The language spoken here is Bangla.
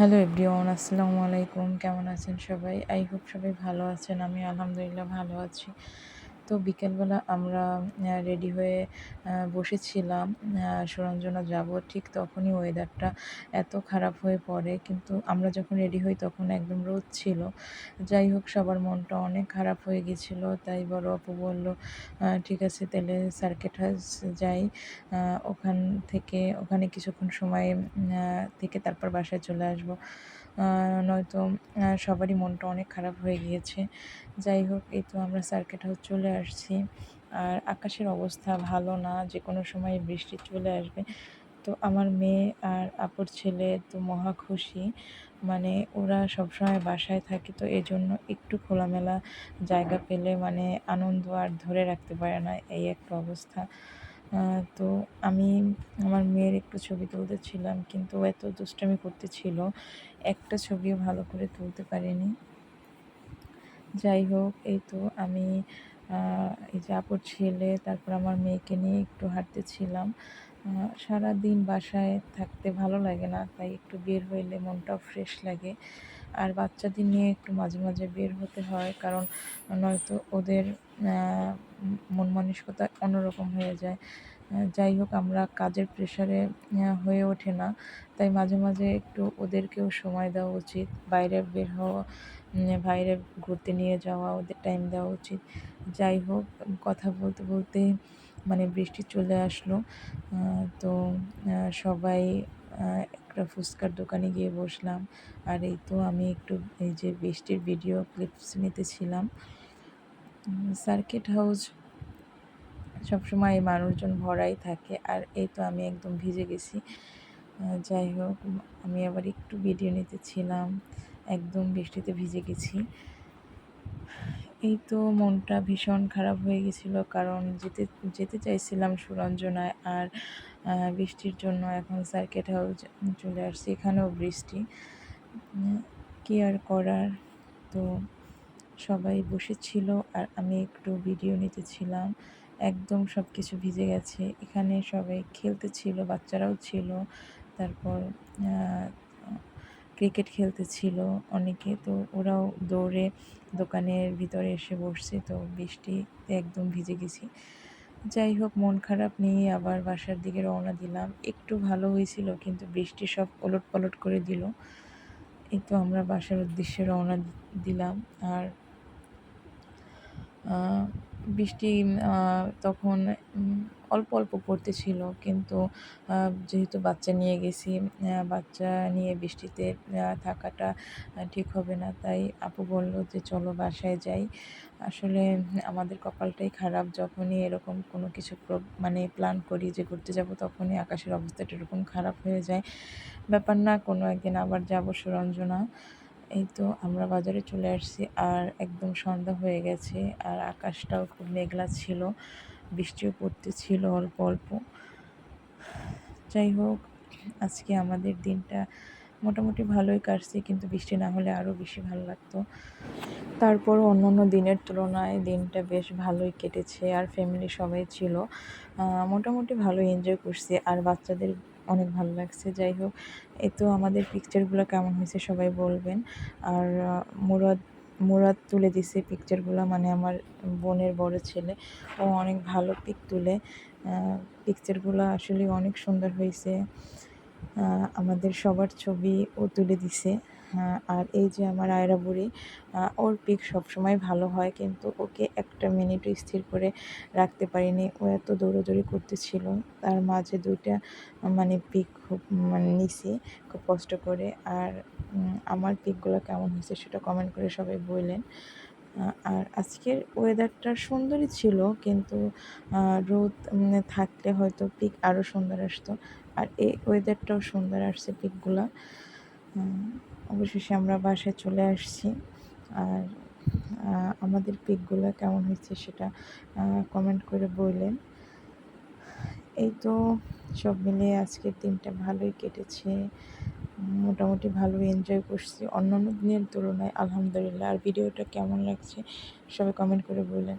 হ্যালো এভরিওয়ান আসসালামু আলাইকুম কেমন আছেন সবাই? আই হোপ সবাই ভালো আছেন। আমি আলহামদুলিল্লাহ ভালো আছি। তো বিকেলবেলা আমরা রেডি হয়ে বসেছিলাম সুরঞ্জনা যাব। ঠিক তখনই ওয়েদারটা এত খারাপ হয়ে পড়ে। কিন্তু আমরা যখন রেডি হই তখন একদম রোদ ছিল। যাই হোক, সবার মনটা অনেক খারাপ হয়ে গেছিল। তাই বড় আপু বলল ঠিক আছে, তাহলে সার্কিট হাউস যাই। ওখান থেকে, ওখানে কিছুক্ষণ সময় থেকে তারপর বাসায় চলে আসব। নয়তো সবারই মনটা অনেক খারাপ হয়ে গিয়েছে। যাই হোক, এই তো আমরা সার্কিট হাউস চলে আসছি। আর আকাশের অবস্থা ভালো না যে কোনো সময় বৃষ্টি চলে আসবে। তো আমার মেয়ে আর আপুর ছেলে তো মহা খুশি। মানে ওরা সবসময় বাসায় থাকে, তো এই জন্য একটু খোলামেলা জায়গা পেলে মানে আনন্দ আর ধরে রাখতে পারে না এই একটা অবস্থা। তো আমি আমার মেয়ের একটু ছবি তুলতেছিলাম, কিন্তু এত দুষ্টামি করতেছিল। একটা ছবিও ভালো করে তুলতে পারিনি। যাই হোক, এই তো আমি এই যে আপুর ছেলে, তারপর আমার মেয়েকে নিয়ে একটু হাঁটতেছিলাম সারা দিন বাসায় থাকতে ভালো লাগে না, তাই একটু বের হইলে মনটাও ফ্রেশ লাগে। আর বাচ্চাদের নিয়ে একটু মাঝে মাঝে বের হতে হয়, কারণ নয়তো ওদের মন মানসিকতা অন্যরকম হয়ে যায়। যাই হোক, আমরা কাজের প্রেশারে হয়ে ওঠে না। তাই মাঝে মাঝে একটু ওদেরকেও সময় দেওয়া উচিত। বাইরে বের হওয়া বাইরে ঘুরতে নিয়ে যাওয়া, ওদের টাইম দেওয়া উচিত। যাই হোক, কথা বলতে বলতে মানে বৃষ্টি চলে আসলো। তো সবাই একটা ফুচকার দোকানে গিয়ে বসলাম। আর এই তো আমি একটু এই যে বৃষ্টির ভিডিও ক্লিপস নিতেছিলাম। সার্কিট হাউস সবসময় মানুষজন ভরাই থাকে আর এই তো আমি একদম ভিজে গেছি। যাই হোক, আমি আবার একটু ভিডিও নিতেছিলাম একদম বৃষ্টিতে ভিজে গেছি। এই তো মনটা ভীষণ খারাপ হয়ে গেছিল কারণ যেতে যেতে চাইছিলাম সুরঞ্জনায় আর বৃষ্টির জন্য এখন সার্কিট হাউস চলে আসছি, এখানেও বৃষ্টি। কি আর করার? তো সবাই বসেছিল আর আমি একটু ভিডিও নিতেছিলাম। একদম সব কিছু ভিজে গেছে। এখানে সবাই খেলতে ছিল বাচ্চারাও ছিল। তারপর ক্রিকেট খেলতে ছিল অনেকে। তো ওরাও দৌড়ে দোকানের ভিতরে এসে বসছে। তো বৃষ্টিতে একদম ভিজে গেছি। যাই হোক, মন খারাপ নিয়ে আবার বাসার দিকে রওনা দিলাম। একটু ভালো হয়েছিল, কিন্তু বৃষ্টি সব ওলট পালট করে দিল। এই তো আমরা বাসার উদ্দেশ্যে রওনা দিলাম। আর বৃষ্টি তখন অল্প অল্প পড়তেছিল। কিন্তু যেহেতু বাচ্চা নিয়ে গেছি বাচ্চা নিয়ে বৃষ্টিতে থাকাটা ঠিক হবে না। তাই আপু বলল যে, চলো বাসায় যাই। আসলে আমাদের কপালটাই খারাপ। যখনই এরকম কোনো কিছু মানে প্ল্যান করি যে, ঘুরতে যাব, তখনই আকাশের অবস্থাটা এরকম খারাপ হয়ে যায়। ব্যাপার না, কোনো একদিন আবার যাব সুরঞ্জনা এই তো আমরা বাজারে চলে আসছি আর একদম সন্ধ্যা হয়ে গেছে আর আকাশটাও খুব মেঘলা ছিল, বৃষ্টিও পড়তেছিল অল্প অল্প। যাই হোক, আজকে আমাদের দিনটা মোটামুটি ভালোই কাটছে কিন্তু বৃষ্টি না হলে আরও বেশি ভালো লাগতো। তারপর অন্য অন্য দিনের তুলনায় দিনটা বেশ ভালোই কেটেছে আর ফ্যামিলি সবাই ছিল। মোটামুটি ভালো এনজয় করছি আর বাচ্চাদের অনেক ভালো লাগছে, যাই হোক। এ তো আমাদের পিকচারগুলো কেমন হয়েছে সবাই বলবেন। আর মুরাদ মুরাদ তুলে দিছে পিকচারগুলো মানে আমার বোনের বড় ছেলে। ও অনেক ভালো পিক তুলে। পিকচারগুলো আসলে অনেক সুন্দর হয়েছে। আমাদের সবার ছবি ও তুলে দিছে। আর এই যে আমার আয়রা বুড়ি ওর পিক সবসময় ভালো হয় কিন্তু ওকে একটা মিনিটও স্থির করে রাখতে পারিনি। ও এত দৌড়াদৌড়ি করতেছিল, তার মাঝে দুইটা মানে পিক খুব মানে নিছি, খুব কষ্ট করে। আর আমার পিকগুলো কেমন হয়েছে সেটা কমেন্ট করে সবাই বললেন। আর আজকের ওয়েদারটা সুন্দরই ছিল কিন্তু রোদ থাকলে হয়তো পিক আরও সুন্দর আসতো। আর এই ওয়েদারটাও সুন্দর আসছে পিকগুলো। অবশেষে আমরা বাসায় চলে আসছি। আর আমাদের পিকগুলো কেমন হয়েছে সেটা কমেন্ট করে বললেন। এই তো সব মিলিয়ে আজকের দিনটা ভালোই কেটেছে। মোটামুটি ভালো এনজয় করছি। অন্য অন্য দিনের তুলনায় আলহামদুলিল্লাহ। আর ভিডিওটা কেমন লাগছে সবাই কমেন্ট করে বললেন।